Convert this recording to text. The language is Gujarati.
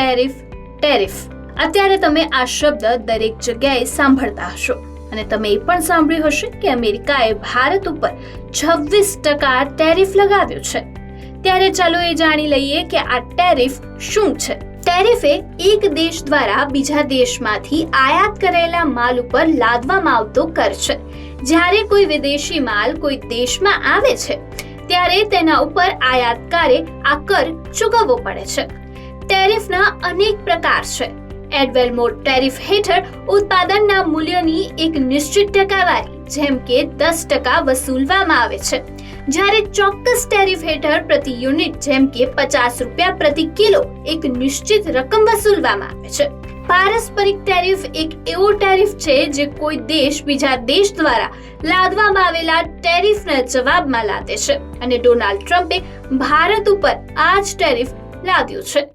Tariff tariff. અત્યારે તમે આ શબ્દ દરેક જગ્યાએ સાંભળતા હશો. અને તમે એ પણ સાંભળ્યું હશે કે અમેરિકાએ ભારત ઉપર છવ્વીસ ટકા ટેરિફ લગાવ્યો છે. ત્યારે ચાલો એ જાણી લઈએ કે આ ટેરિફ શું છે. ટેરિફ એ એક દેશ દ્વારા બીજા દેશમાંથી આયાત કરેલા માલ ઉપર લાદવામાં આવતો કર છે. જ્યારે કોઈ વિદેશી માલ કોઈ દેશમાં આવે છે, ત્યારે તેના ઉપર આયાતકારે આ કર ચૂકવવો પડે છે. ટેરિફના અનેક પ્રકાર છે. એડવેલમોર ટેરિફ હેઠળ ઉત્પાદનના મૂલ્યની એક નિશ્ચિત ટકાવારી, જેમ કે દસ ટકા વસૂલવામાં આવે છે. જ્યારે ચોક્કસ ટેરિફ હેઠળ પ્રતિ યુનિટ, જેમ કે પચાસ રૂપિયા પ્રતિ કિલો, એક નિશ્ચિત રકમ વસૂલવામાં આવે છે. પારસ્પરિક ટેરિફ એક એવો ટેરિફ છે જે કોઈ દેશ બીજા દેશ દ્વારા લાદવામાં આવેલા ટેરિફના જવાબમાં લાદે છે. અને ડોનાલ્ડ ટ્રમ્પે ભારત ઉપર આ જ ટેરિફ લાદ્યો છે.